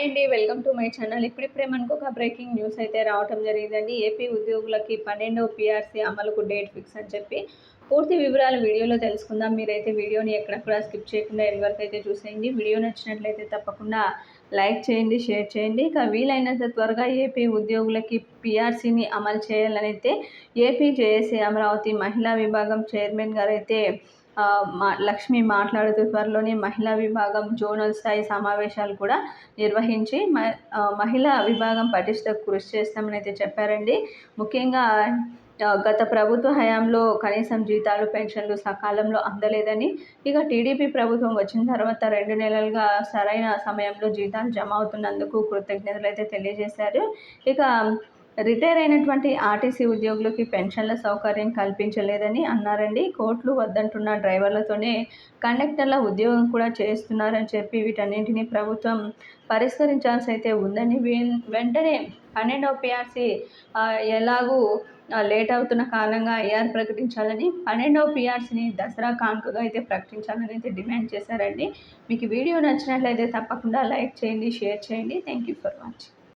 Hi అండి welcome to my channel. ఇప్పుడిప్పుడే మనకు ఒక బ్రేకింగ్ న్యూస్ అయితే రావటం జరిగిందండి. ఏపీ ఉద్యోగులకి పన్నెండవ పిఆర్సీ అమలుకు డేట్ ఫిక్స్ అని చెప్పి పూర్తి వివరాలు వీడియోలో తెలుసుకుందాం. మీరైతే వీడియోని ఎక్కడ కూడా స్కిప్ చేయకుండా ఎండ్ వరకు అయితే చూసేయండి. వీడియో నచ్చినట్లయితే తప్పకుండా లైక్ చేయండి షేర్ చేయండి. ఇక వీలైనంత త్వరగా ఏపీ ఉద్యోగులకి పిఆర్సీని అమలు చేయాలని అయితే ఏపీ జేఏసీ అమరావతి మహిళా విభాగం చైర్మన్ గారు అయితే మా లక్ష్మి మాట్లాడుతూ త్వరలోనే మహిళా విభాగం జోనల్ స్థాయి సమావేశాలు కూడా నిర్వహించి మహిళా విభాగం పటిష్ట కృషి చేస్తామని అయితే చెప్పారండి. ముఖ్యంగా గత ప్రభుత్వ హయాంలో కనీసం జీతాలు పెన్షన్లు సకాలంలో అందలేదని ఇక టీడీపీ ప్రభుత్వం వచ్చిన తర్వాత రెండు నెలలుగా సరైన సమయంలో జీతాలు జమ అవుతున్నందుకు కృతజ్ఞతలు అయితే తెలియజేశారు. ఇక రిటైర్ అయినటువంటి ఆర్టీసీ ఉద్యోగులకి పెన్షన్ల సౌకర్యం కల్పించలేదని అన్నారండి. కోట్లు వద్దంటున్న డ్రైవర్లతోనే కండక్టర్ల ఉద్యోగం కూడా చేస్తున్నారని చెప్పి వీటన్నింటినీ ప్రభుత్వం పరిష్కరించాల్సి అయితే ఉందని వెంటనే పన్నెండవ పిఆర్సీ ఎలాగూ లేట్ అవుతున్న కారణంగా ఐఆర్ ప్రకటించాలని పన్నెండవ పిఆర్సీని దసరా కానుకగా అయితే ప్రకటించాలని అయితే డిమాండ్ చేశారండి. మీకు వీడియో నచ్చినట్లయితే తప్పకుండా లైక్ చేయండి షేర్ చేయండి. Thank you for watching.